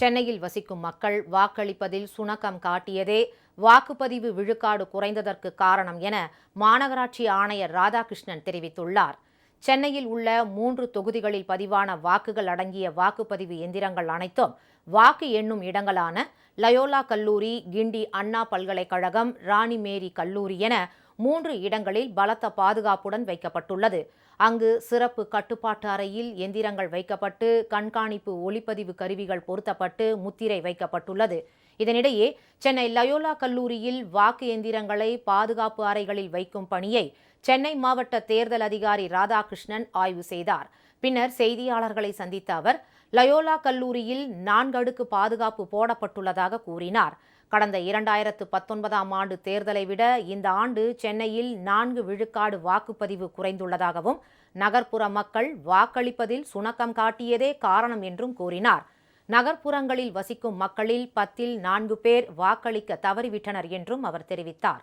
சென்னையில் வசிக்கும் மக்கள் வாக்களிப்பதில் சுணக்கம் காட்டியதே வாக்குப்பதிவு விழுக்காடு குறைந்ததற்கு காரணம் என மாநகராட்சி ஆணையர் ராதாகிருஷ்ணன் தெரிவித்துள்ளார். சென்னையில் உள்ள மூன்று தொகுதிகளில் பதிவான வாக்குகள் அடங்கிய வாக்குப்பதிவு எந்திரங்கள் அனைத்தும் வாக்கு எண்ணும் இடங்களான லயோலா கல்லூரி கிண்டி அண்ணா பல்கலைக்கழகம் ராணி மேரி கல்லூரி என மூன்று இடங்களில் பலத்த பாதுகாப்புடன் வைக்கப்பட்டுள்ளது. அங்கு சிறப்பு கட்டுப்பாட்டு அறையில் எந்திரங்கள் வைக்கப்பட்டு கண்காணிப்பு ஒளிப்பதிவு கருவிகள் பொருத்தப்பட்டு முத்திரை வைக்கப்பட்டுள்ளது. இதனிடையே சென்னை லயோலா கல்லூரியில் வாக்கு எந்திரங்களை பாதுகாப்பு அறைகளில் வைக்கும் பணியை சென்னை மாவட்ட தேர்தல் அதிகாரி ராதாகிருஷ்ணன் ஆய்வு செய்தார். பின்னர் செய்தியாளர்களை சந்தித்த அவர் லயோலா கல்லூரியில் நான்கு அடுக்கு பாதுகாப்பு போடப்பட்டுள்ளதாக கூறினார். கடந்த இரண்டாயிரத்து பத்தொன்பதாம் ஆண்டு தேர்தலை விட இந்த ஆண்டு சென்னையில் நான்கு விழுக்காடு வாக்குப்பதிவு குறைந்துள்ளதாகவும் நகர்ப்புற மக்கள் வாக்களிப்பதில் சுணக்கம் காட்டியதே காரணம் என்றும் கூறினார். நகர்ப்புறங்களில் வசிக்கும் மக்களில் பத்தில் நான்கு பேர் வாக்களிக்க தவறிவிட்டனர் என்றும் அவர் தெரிவித்தார்.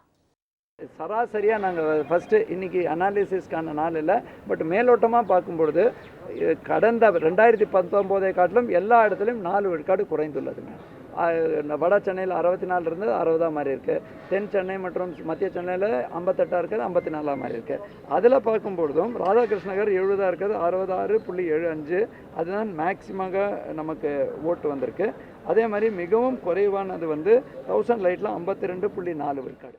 சராசரியாக நாங்கள் ஃபஸ்ட்டு இன்றைக்கி அனாலிசிஸ்க்கான நாள் இல்லை பட் மேலோட்டமாக பார்க்கும்பொழுது கடந்த ரெண்டாயிரத்தி பத்தொம்போதை காட்டிலும் எல்லா இடத்துலையும் நாலு விழுக்காடு குறைந்துள்ளதுங்க. வட சென்னையில் அறுபத்தி நாலு இருந்து அறுபதாக மாதிரி இருக்குது தென் சென்னை மற்றும் மத்திய சென்னையில் ஐம்பத்தெட்டாக இருக்குது ஐம்பத்தி நாலாக மாதிரி இருக்குது அதில் பார்க்கும்பொழுதும் ராதாகிருஷ்ண நகர் எழுபதாக இருக்குது அறுபதாறு புள்ளி ஏழு அஞ்சு. அதுதான் மேக்சிமாக நமக்கு ஓட்டு வந்திருக்கு. அதே மாதிரி மிகவும் குறைவானது வந்து தௌசண்ட் லைட்டில் ஐம்பத்தி ரெண்டு புள்ளி நாலு விற்காடு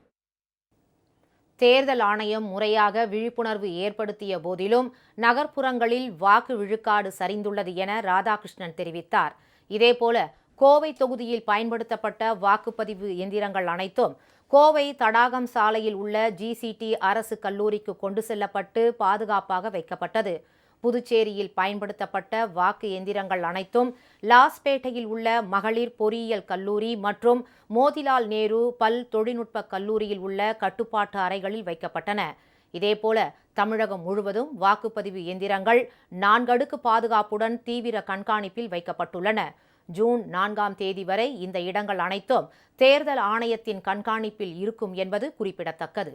தேர்தல் ஆணையம் முறையாக விழிப்புணர்வு ஏற்படுத்திய போதிலும் நகர்ப்புறங்களில் வாக்கு விழுக்காடு சரிந்துள்ளது என ராதாகிருஷ்ணன் தெரிவித்தார். இதேபோல கோவை தொகுதியில் பயன்படுத்தப்பட்ட வாக்குப்பதிவு எந்திரங்கள் அனைத்தும் கோவை தடாகம் சாலையில் உள்ள ஜிசிடி அரசு கல்லூரிக்கு கொண்டு செல்லப்பட்டு பாதுகாப்பாக வைக்கப்பட்டது. புதுச்சேரியில் பயன்படுத்தப்பட்ட வாக்கு எந்திரங்கள் அனைத்தும் லாஸ்பேட்டையில் உள்ள மகளிர் பொறியியல் கல்லூரி மற்றும் மோதிலால் நேரு பல் தொழில்நுட்ப கல்லூரியில் உள்ள கட்டுப்பாட்டு அறைகளில் வைக்கப்பட்டன. இதேபோல தமிழகம் முழுவதும் வாக்குப்பதிவு எந்திரங்கள் நான்கடுக்கு பாதுகாப்புடன் தீவிர கண்காணிப்பில் வைக்கப்பட்டுள்ளன. ஜூன் நான்காம் தேதி வரை இந்த இடங்கள் அனைத்தும் தேர்தல் ஆணையத்தின் கண்காணிப்பில் இருக்கும் என்பது குறிப்பிடத்தக்கது.